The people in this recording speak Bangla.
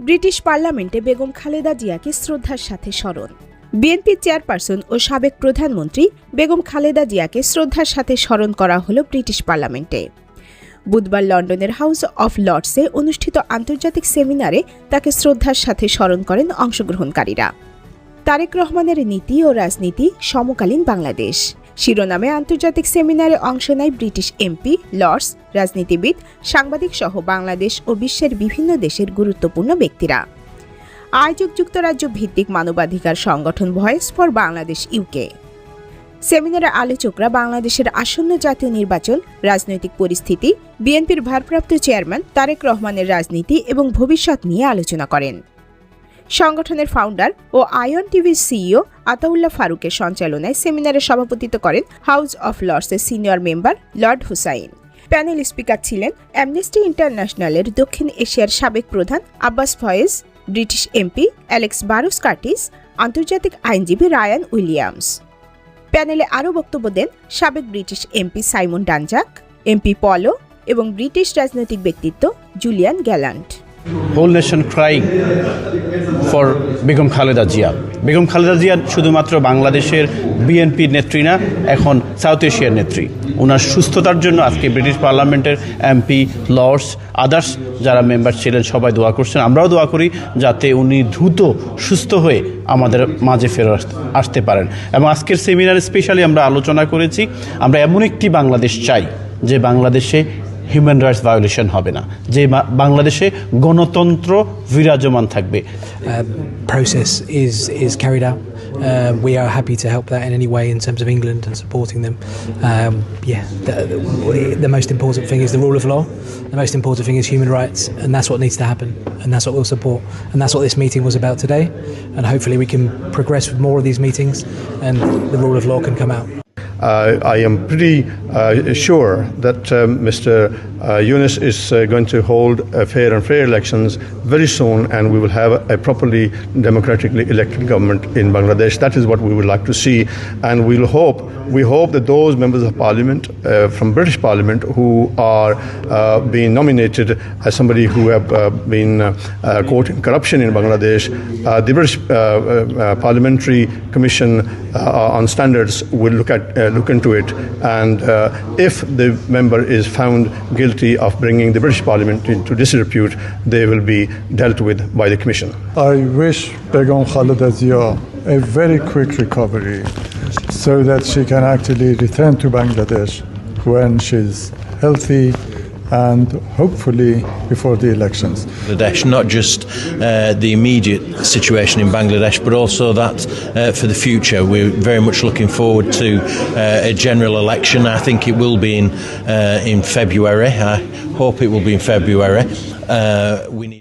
ব্রিটিশ পার্লামেন্টে বেগম খালেদা জিয়াকে শ্রদ্ধার সাথে স্মরণ। বিএনপি চেয়ারপারসন ও সাবেক প্রধানমন্ত্রী বেগম খালেদা জিয়াকে শ্রদ্ধার সাথে স্মরণ করা হল ব্রিটিশ পার্লামেন্টে। বুধবার লন্ডনের হাউস অফ লর্ডসে অনুষ্ঠিত আন্তর্জাতিক সেমিনারে তাকে শ্রদ্ধার সাথে স্মরণ করেন অংশগ্রহণকারীরা। তারেক রহমানের নীতি ও রাজনীতি সমকালীন বাংলাদেশ। শিরোনামে আন্তর্জাতিক সেমিনারে অংশ নেয় ব্রিটিশ এমপি, লর্ডস, রাজনীতিবিদ, সাংবাদিক সহ বাংলাদেশ ও বিশ্বের বিভিন্ন দেশের গুরুত্বপূর্ণ ব্যক্তিরা। আয়োজক যুক্তরাজ্য ভিত্তিক মানবাধিকার সংগঠন ভয়েস ফর বাংলাদেশ ইউকে। সেমিনারে আলোচকরা বাংলাদেশের আসন্ন জাতীয় নির্বাচন, রাজনৈতিক পরিস্থিতি, বিএনপির ভারপ্রাপ্ত চেয়ারম্যান তারেক রহমানের রাজনীতি এবং ভবিষ্যৎ নিয়ে আলোচনা করেন। সংগঠনের ফাউন্ডার ও আয়ন টিভির সিইও আতাউল্লাহ ফারুকের সঞ্চালনায় সেমিনারে সভাপতিত্ব করেন house of লর্ডসের senior member lord Hussain panel speaker ছিলেন অ্যামনেস্টি ইন্টারন্যাশনালের দক্ষিণ এশিয়ার সাবেক প্রধান Abbas Faiz British MP Alex Barros Curtis আন্তর্জাতিক আইনজীবী রায়ান উইলিয়ামস। প্যানেলে আরও বক্তব্য দেন সাবেক British MP Simon Danczuk MP পলো এবং ব্রিটিশ রাজনৈতিক ব্যক্তিত্ব Julian Gallant whole nation crying for Begum Khaleda Zia Begum Khaleda Zia শুধুমাত্র বাংলাদেশের বিএনপির নেত্রী না, এখন সাউথ এশিয়ার নেত্রী। ওনার সুস্থতার জন্য আজকে ব্রিটিশ পার্লামেন্টের এমপি লর্ডস আদার্স যারা মেম্বার ছিলেন, সবাই দোয়া করছেন। আমরাও দোয়া করি যাতে উনি দ্রুত সুস্থ হয়ে আমাদের মাঝে ফেরত আসতে পারেন। এবং আজকের সেমিনারে স্পেশালি আমরা আলোচনা করেছি, আমরা এমন একটি বাংলাদেশ চাই, যে বাংলাদেশে হিউম্যান রাইটস ভায়োলেশন হবে না যে বা- বাংলাদেশে গণতন্ত্র বিরাজমান থাকবে process is is carried out. Um, we are happy to help that in any way in terms of England and supporting them. Um, yeah, the, the- the most important thing is the rule of law. The most important thing is human rights, and that's what needs to happen, and that's what we'll support, and that's what this meeting was about today. And hopefully, we can progress with more of these meetings, and the rule of law can come out. Uh, I am pretty uh, sure that um, Mr. Uh, Yunus is uh, going to hold uh, fair and fair elections very soon, and we will have a properly democratically elected government in Bangladesh. That is what we would like to see, and we'll hope we hope that those members of parliament uh, from British Parliament who are being nominated as somebody who have been caught in corruption in Bangladesh, the British Parliamentary Commission on Standards will look at look into it, and uh, if the member is found guilty of bringing the British Parliament into disrepute, they will be dealt with by the Commission. I wish Begum Khaleda Zia a very quick recovery so that she can actually return to Bangladesh when she's healthy and hopefully before the elections. Bangladesh, not just uh, the immediate situation in Bangladesh, but also that uh, for the future. We're very much looking forward to uh, a general election. I think it will be in uh, in February. I hope it will be in February. Uh, we need.